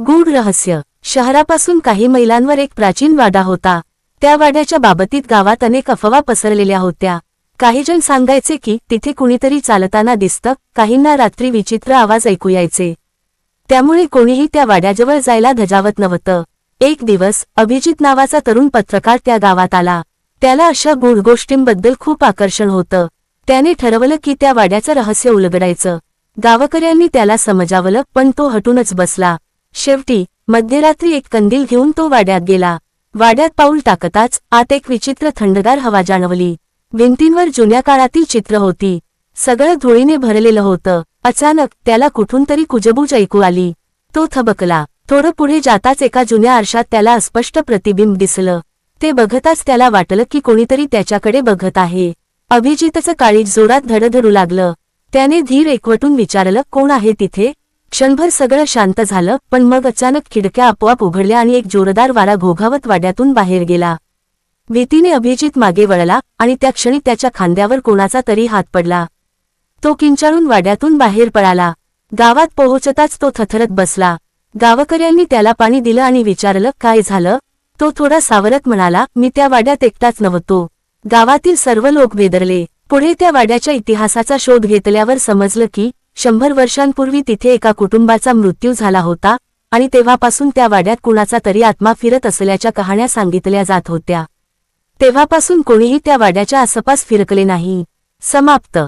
गूढ रहस्य. शहरापासून काही मैलांवर एक प्राचीन वाडा होता. त्या वाड्याच्या बाबतीत गावात अनेक अफवा पसरलेल्या होत्या. काहीजण सांगायचे की तिथे कुणीतरी चालताना दिसतं काहींना रात्री विचित्र आवाज ऐकू यायचे. त्यामुळे कोणीही त्या वाड्याजवळ जायला धजावत नव्हतं. एक दिवस अभिजित नावाचा तरुण पत्रकार त्या गावात आला. त्याला अशा गूढ गोष्टींबद्दल खूप आकर्षण होतं. त्याने ठरवलं की त्या वाड्याचं रहस्य उलगडायचं. गावकऱ्यांनी त्याला समजावलं पण तो हटूनच बसला. शेवटी मध्यरात्री एक कंदील घेऊन तो वाड्यात गेला. वाड्यात पाऊल टाकताच आत एक विचित्र थंडगार हवा जाणवली. भिंतींवर जुन्या काळातील चित्र होती. सगळं धुळीने भरलेलं होतं. अचानक त्याला कुठून तरी कुजबूज ऐकू आली. तो थबकला. थोडं पुढे जाताच एका जुन्या आरशात त्याला अस्पष्ट प्रतिबिंब दिसलं. ते बघताच त्याला वाटलं की कोणीतरी त्याच्याकडे बघत आहे. अभिजितचं काळीज जोरात धडधडू लागलं. त्याने धीर एकवटून विचारलं कोण आहे तिथे? क्षणभर सगळं शांत झालं पण मग अचानक खिडक्या आपोआप उघडल्या आणि एक जोरदार वारा घोघावत वाड्यातून बाहेर गेला. भीतीने अभिजित मागे वळला आणि त्या क्षणी त्याच्या खांद्यावर कोणाचा तरी हात पडला. तो किंचाळून वाड्यातून बाहेर पळाला. गावात पोहोचताच तो थथरत बसला. गावकऱ्यांनी त्याला पाणी दिलं आणि विचारलं काय झालं? तो थोडा सावरत म्हणाला मी त्या वाड्यात एकटाच नव्हतो. गावातील सर्व लोक बेदरले. पुढे त्या वाड्याच्या इतिहासाचा शोध घेतल्यावर समजलं की शंभर वर्षांपूर्वी तिथे एका कुटुंबाचा मृत्यू झाला होता आणि तेव्हापासून त्या वाड्यात कुणाचा तरी आत्मा फिरत असल्याच्या कहाण्या सांगितल्या जात होत्या. तेव्हापासून कोणीही त्या वाड्याच्या आसपास फिरकले नाही. समाप्त.